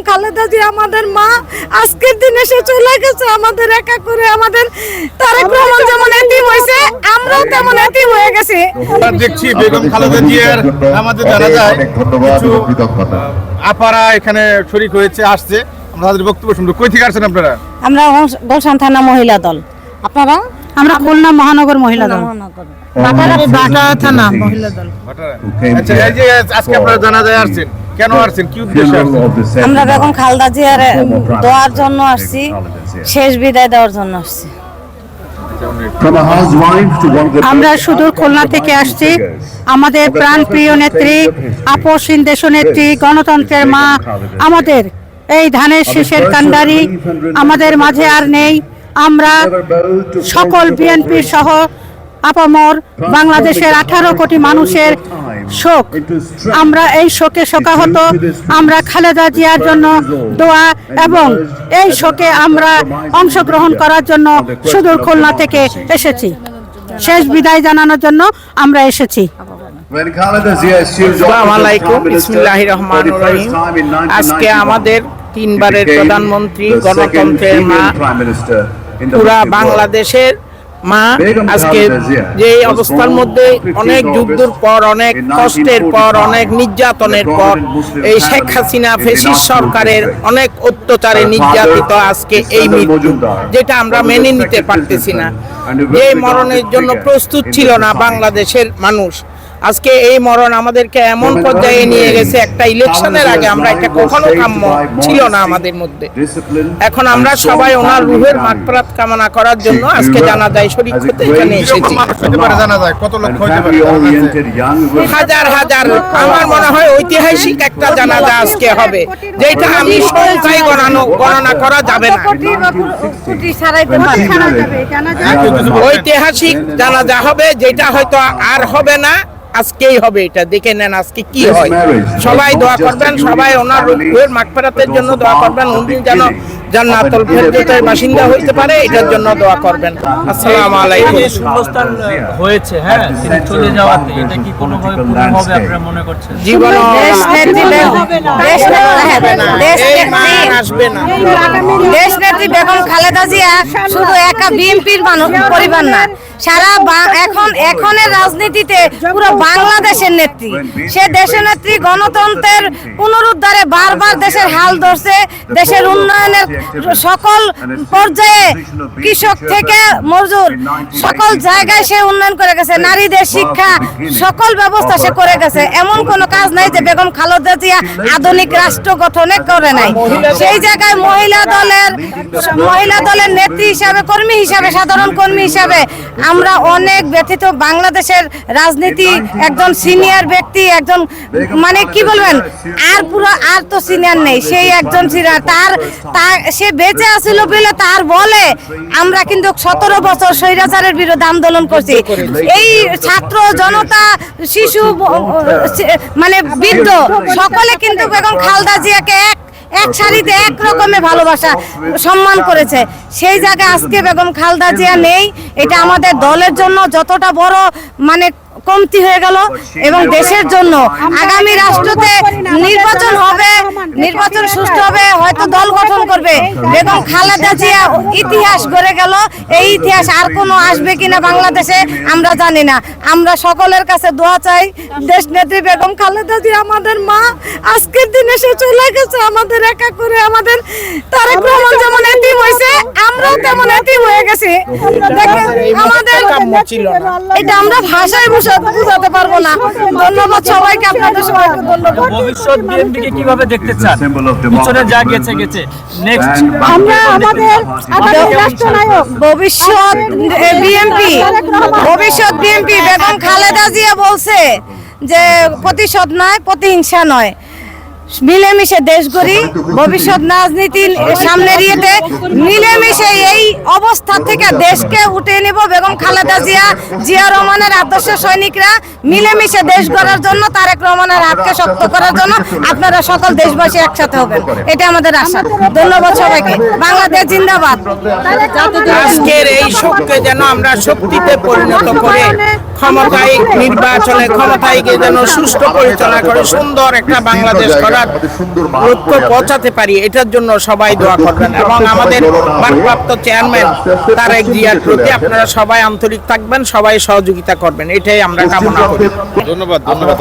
বেগম খালেদা জি আমাদের মা আজকের দিনে সে চলে গেছে আমাদের একা করে আমাদের তারেক রহমান যেমন এতিম হয়েছে আমরাও তেমন এতিম হয়ে গেছি। আমরা দেখছি বেগম খালেদা জিয়ার আমাদের জানা যায় কিছু আপারা এখানে শরিক হয়েছে আসছে। আমরা তাদের বক্তব্য শুনব। কই থেকে আসছেন আপনারা? আমরা গোলশান থানা মহিলা দল। আপনারা? আমরা খুলনা মহানগর মহিলা দল। বাটা থানা? Who came আচ্ছা এই যে আজকে আপনারা জানা যায় আসছেন। কেন আসছেন কি উদ্দেশ্যে আসছেন আমরা বেগম খালদা জিয়ার দোয়ার জন্য আসছি শেষ বিদায় দেওয়ার জন্য আসছি আমরা সুদূর খুলনা থেকে আসছি আমাদের প্রাণপ্রিয় নেত্রী. আপসীন দেশ নেত্রী গণতন্ত্রের মা আমাদের এই ধানের শীষের কান্ডারি আমাদের মাঝে আর নেই আমরা সকল oppression. সহ আপামর বাংলাদেশের আঠারো কোটি মানুষের শোক। আমরা এই শোকে শোকাহত আমরা খালেদা জিয়ার জন্য দোয়া এবং এই শোকে আমরা অংশগ্রহণ করার জন্য সুদূর খুলনা থেকে এসেছি। শেষ বিদায় জানানোর জন্য আমরা এসেছি। When Khaleda Zia assumed আসসালামু office as আলাইকুম Prime Minister বিসমিল্লাহির for রহমানির the first Rahim time in 1991, আজকে আমাদের তিনবারের প্রধানমন্ত্রী গণতন্ত্রের মা পুরা বাংলাদেশের মা আজকে যে অবস্থার মধ্যে 15 অনেক যুদ্ধর পর অনেক কষ্টের পর 1945 অনেক নির্যাতনের পর এই শেখ হাসিনা ফেসিস সরকারের. অনেক অত্যাচারে নির্যাতিত আজকে এই মৃত্যু যেটা আমরা মেনে নিতে পারতেছি না যে মরণের জন্য প্রস্তুত ছিল না. বাংলাদেশের মানুষ আজকে এই মরণ আমাদেরকে এমন পর্যায়ে নিয়ে গেছে একটা ইলেকশনের আগে আমরা এটা life কখনো কাম্য ছিল না আমাদের মধ্যে। এখন আমরা সবাই ওনার রুহের. মাগফিরাত কামনা করার জন্য আজকে জানা যায় শরীর হতে এখানে এসেছি. হাজার হাজার আমার মনে হয় ঐতিহাসিক একটা জানাজা আজকে হবে যেটা আমি সংখ্যায় গণানো গণনা করা যাবে না। ঐতিহাসিক জানাজা হবে যেটা হয়তো আর হবে না আজকেই হবে এটা দেখে নেন আজকে কি হয়। সবাই দোয়া করবেন সবাই ওনার রুহের মাগফিরাতের জন্য দোয়া করবেন উনি যেন জান্নাতুল ফেরদৌসের বাসিন্দা হইতে পারে এটার জন্য দোয়া করবেন। আসসালামু আলাইকুম। যে শূন্যস্থান হয়েছে হ্যাঁ তিনি চলে যাওয়াতে এটা কি কোনোভাবে পূরণ হবে আপনারা মনে করছেন? জীবন দেশ নেত্রী দেশ এই নেত্রী আসবে না। দেশ নেত্রী বেগম খালেদা জিয়া শুধু একা বিএনপির মানুষ পরিবার না। সারা এখন এখনের রাজনীতিতে পুরো বাংলাদেশের নেত্রী। সে দেশের নেত্রী গণতন্ত্রের পুনরুদ্ধারে বারবার দেশের হাল ধরছে। দেশের উন্নয়নের সকল পর্যায়ে কৃষক থেকে মজুর সকল জায়গায় সে উন্নয়ন করে গেছে। নারীদের শিক্ষা সকল ব্যবস্থা সে করে গেছে। এমন কোনো কাজ নাই যে বেগম খালেদা জিয়া আধুনিক রাষ্ট্র গঠনে করে নাই। সেই জায়গায় মহিলা দলের মহিলা দলের নেত্রী হিসাবে কর্মী হিসাবে সাধারণ কর্মী হিসাবে আমরা অনেক ব্যথিত বাংলাদেশের রাজনীতি একজন সিনিয়র ব্যক্তি একজন মানে কি বলবেন? আর পুরো আর তো সিনিয়র নেই। সেই একজন সিনিয়র তার তার সে বেঁচে আছিল বলে তার বলে। আমরা কিন্তু সতেরো বছর স্বৈরাচারের বিরুদ্ধে আন্দোলন করছি। এই ছাত্র জনতা শিশু মানে বৃদ্ধ সকলে কিন্তু এখন খালদা জিয়াকে এক এক শাড়িতে এক রকমে ভালোবাসা সম্মান করেছে। সেই জায়গায় আজকে বেগম খালদা জিয়া নেই। এটা আমাদের দলের জন্য যতটা বড় মানে কমতি হয়ে গেল এবং দেশের জন্য আগামী রাষ্ট্রতে নির্বাচন হবে নির্বাচন সুষ্ঠু হবে হয়তো দল গঠন করবে বেগম খালেদা জিয়া ইতিহাস গড়ে গেল। এই ইতিহাস আর কোনো আসবে কিনা বাংলাদেশে আমরা জানি না। আমরা সকলের কাছে দোয়া চাই। দেশ নেত্রী বেগম খালেদা জিয়া আমাদের মা। আজকের দিনে সে চলে গেছে আমাদের একা করে আমাদের তারেক রহমান যেমন এতিম হয়েছে আমরাও তেমন এতিম হয়ে গেছি। দেখেন আমাদের এটা আমরা ভাষায় বুঝা- বুঝাতে পারব না। ধন্যবাদ সবাইকে আপনাদের সবাইকে ধন্যবাদ। ভবিষ্যৎ বিএনপিকে কীভাবে দেখতে চান? পিছনে যা গেছে গেছে। নেক্সট আমরা আমাদের আমাদের রাষ্ট্রনায়ক ভবিষ্যৎ বিএনপি ভবিষ্যৎ বিএনপি বেগম খালেদা জিয়া বলছে যে প্রতিশোধ নয় প্রতিহিংসা নয়। মিলেমিশে দেশ গড়ি, ভবিষ্যৎ রাজনীতি সামনে ইয়েতে মিলেমিশে এই অবস্থা থেকে দেশকে উঠে নেব। বেগম খালেদা জিয়া জিয়া রহমানের আদর্শ সৈনিকরা মিলেমিশে দেশ গড়ার জন্য, তারেক রহমানের হাতকে শক্ত করার জন্য আপনারা সকল দেশবাসী একসাথে হবেন। এটা আমাদের আশা। ধন্যবাদ সবাইকে। বাংলাদেশ জিন্দাবাদ। আজকের এই শোককে যেন আমরা শক্তিতে পরিণত করে ক্ষমতায় নির্বাচনে ক্ষমতায় গিয়ে যেন সুস্থ পরিচালনা করে সুন্দর একটা বাংলাদেশ করার লক্ষ্য পৌঁছাতে পারি এটার জন্য সবাই দোয়া করবেন। এবং আমাদের ভারপ্রাপ্ত চেয়ারম্যান তারেক জিয়ার প্রতি আপনারা সবাই আন্তরিক থাকবেন সবাই সহযোগিতা করবেন এটাই আমরা কামনা করি। ধন্যবাদ ধন্যবাদ